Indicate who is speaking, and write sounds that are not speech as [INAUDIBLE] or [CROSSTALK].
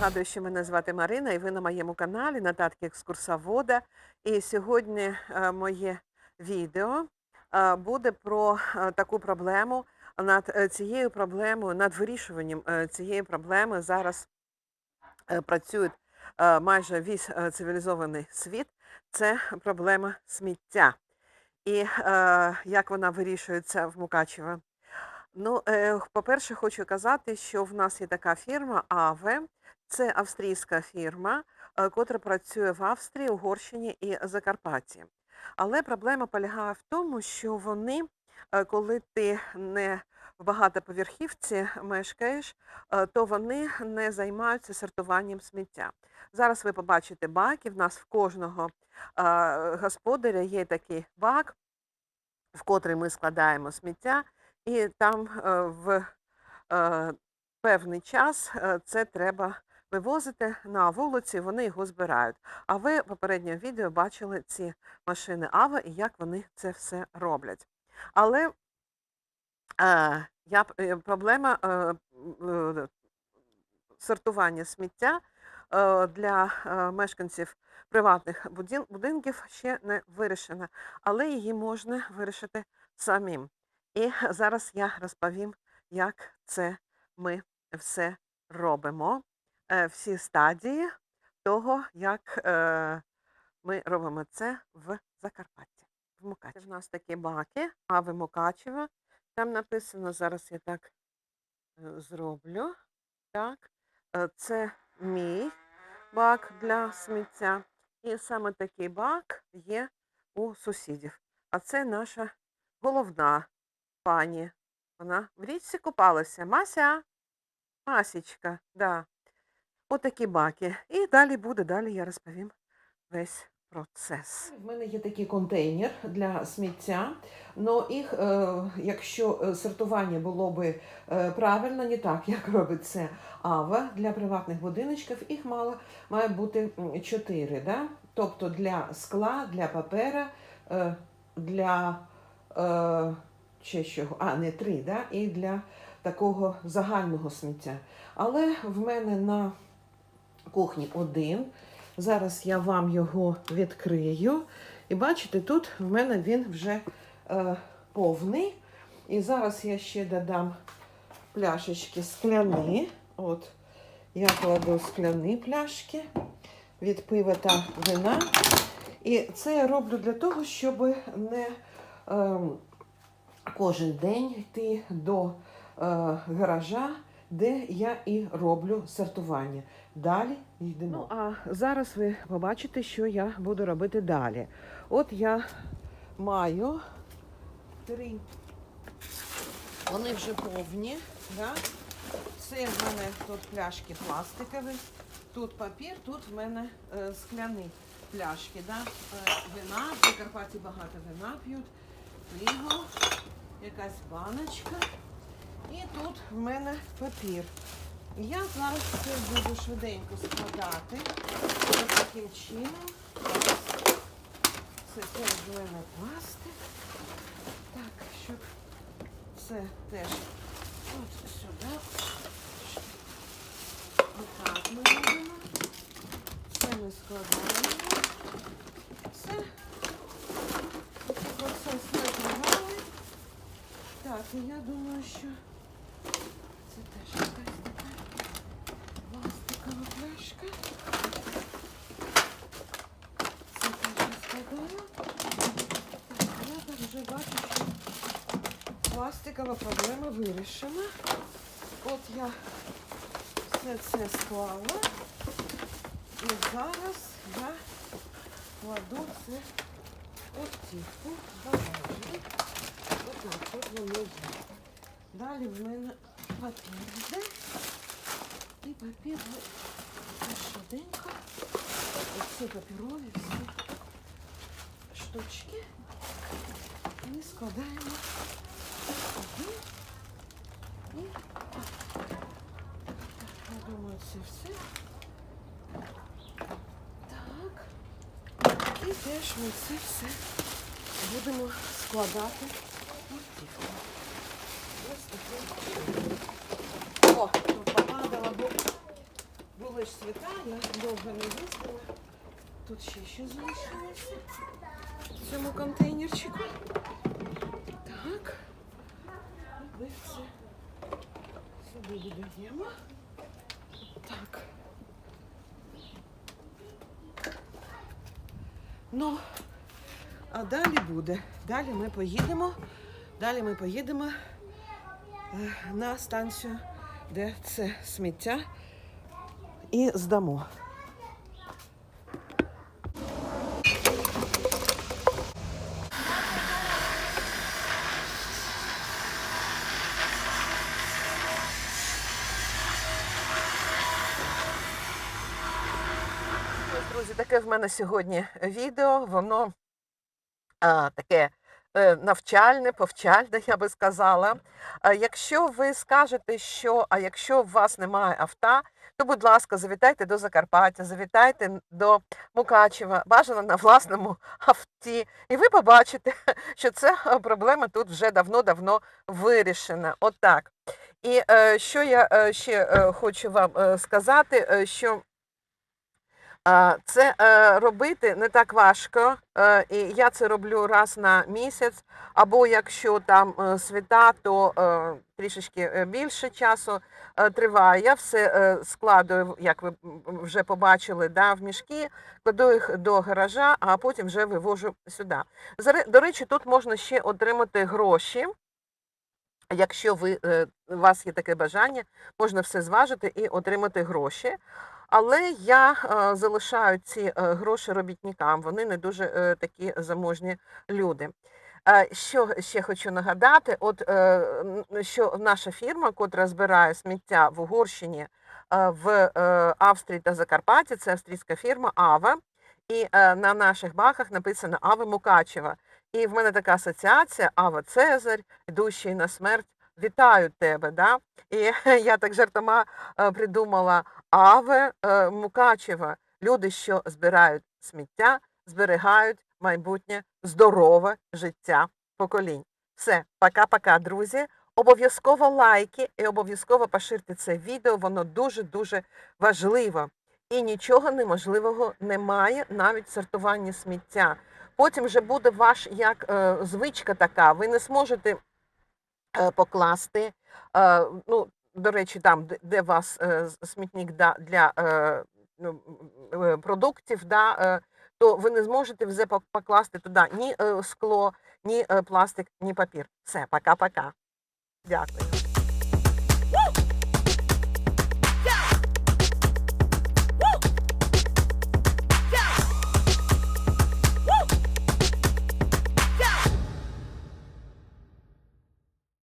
Speaker 1: Нагадую, що мене звати Марина, і ви на моєму каналі Нотатки екскурсовода. І сьогодні е, моє відео е, буде про е, таку проблему. Над цією проблемою, над вирішуванням цієї проблеми зараз працює майже весь цивілізований світ. Це проблема сміття. І як вона вирішується в Мукачево? Ну, по-перше, хочу казати, що в нас є така фірма АВЕ. Це австрійська фірма, е, котра працює в Австрії, Угорщині і Закарпатті. Але проблема полягає в тому, що вони, е, коли ти не в багатоповерхівці мешкаєш, е, то вони не займаються сортуванням сміття. Зараз ви побачите баки. В нас в кожного господаря є такий бак, в котрий ми складаємо сміття, і там в певний час це треба вивозити на вулиці, вони його збирають. А ви в попередньому відео бачили ці машини АВА і як вони це все роблять. Але е, я, е, проблема е, е, сортування сміття е, для е, мешканців приватних будин- будинків ще не вирішена, але її можна вирішити самим. І зараз я розповім, як це ми все робимо, всі стадії того, як е, ми робимо це в Закарпатті. В Мукачево. У нас такі баки, а в Мукачево. Там написано, зараз я так е, зроблю. Так, е, це мій бак для сміття. І саме такий бак є у сусідів. А це наша головна пані. Вона в річці купалася. Мася, Масічка, да. Отакі баки. І далі буде, далі я розповім весь процес. В мене є такий контейнер для сміття. Ну, їх, е, якщо е, сортування було би е, правильно, не так, як [LAUGHS] робить це АВА для приватних будиночків, їх мало має бути чотири. Да? Тобто для скла, для папера, для ще чого, а не три, да? і для такого загального сміття. Але в мене на кухні один. Зараз я вам його відкрию. І бачите, тут в мене він вже е, повний. І зараз я ще додам пляшечки скляні. От, я кладу скляні пляшки від пива та вина. І це я роблю для того, щоб не ем, кожен день йти до е, гаража, де я і роблю сортування. Далі йдемо. Ну, а зараз ви побачите, що я буду робити далі. От я маю три. Вони вже повні. Да? Це в мене тут пляшки пластикові, тут папір, тут в мене е, скляні пляшки. Да? Е, вина, в Закарпатті багато вина п'ють, пиво, якась баночка. І тут в мене папір. Я зараз це буду швиденько складати. Ось таким чином. Це теж в мене пластик. Так, щоб це теж от сюди. Отак ми робимо. Це ми складаємо. Це такий процес ми тривали. Так, і я думаю, що це теж якась така пластикова пляшка. Це теж я складаю. Так, я так вже бачу, що пластикова проблема вирішена. От я все це склала. І зараз я кладу це тихо, багажник. Отак, от воно є. Далі в мене папір йде. І папір швиденько. Оці папірові всі штучки. Складаємо. І так. Я думаю, це все. Так. І теж ми це все будемо складати. Ось чином. О, тут попадало, бо були також свята, я довго не їздила. Тут ще що залишилося в цьому контейнерчику. Так. Ми все сюди додаємо. Так. Ну, а далі буде. Далі ми поїдемо. Далі ми поїдемо е, на станцію, де це сміття, і здамо. Таке в мене сьогодні відео. Воно а, таке е, навчальне, повчальне, я би сказала. А, якщо ви скажете, що а якщо у вас немає авто, то, будь ласка, завітайте до Закарпаття, завітайте до Мукачева, бажано на власному [LAUGHS] авті. І ви побачите, [LAUGHS] що ця е, проблема тут вже давно-давно вирішена. Отак. І е, що я е, ще е, хочу вам е, сказати, е, що Це е, робити не так важко, е, і я це роблю раз на місяць, або якщо там е, свята, то трішечки більше часу триває. Я все складую, як ви вже побачили, да, в мішки, кладу їх до гаража, а потім вже вивожу сюди. До речі, тут можна ще отримати гроші. Якщо ви, е, у вас є таке бажання, можна все зважити і отримати гроші. Але я е, залишаю ці е, гроші робітникам, вони не дуже такі заможні люди. Що ще хочу нагадати, от що наша фірма, котра збирає сміття в Угорщині, в Австрії та Закарпатті, це австрійська фірма Аве, і на наших баках написано Аве Мукачева. І в мене така асоціація Ава Цезарь, йдущий на смерть. Вітаю тебе, да? І [LAUGHS] я так жартома е, придумала Аве е, Мукачева. Люди, що збирають сміття, зберігають майбутнє здорове життя поколінь. Все, пока-пока, друзі. Обов'язково лайки і обов'язково поширте це відео, воно дуже-дуже важливо. І нічого неможливого немає, навіть в сортуванні сміття. Потім вже буде ваш як е, звичка така, ви не зможете е, покласти. Е, ну, до речі, там, де, де вас е, смітник да, для е, ну, продуктів, да, е, то ви не зможете вже покласти туди ні е, скло, ні е, пластик, ні папір. Все, пока-пока. Дякую.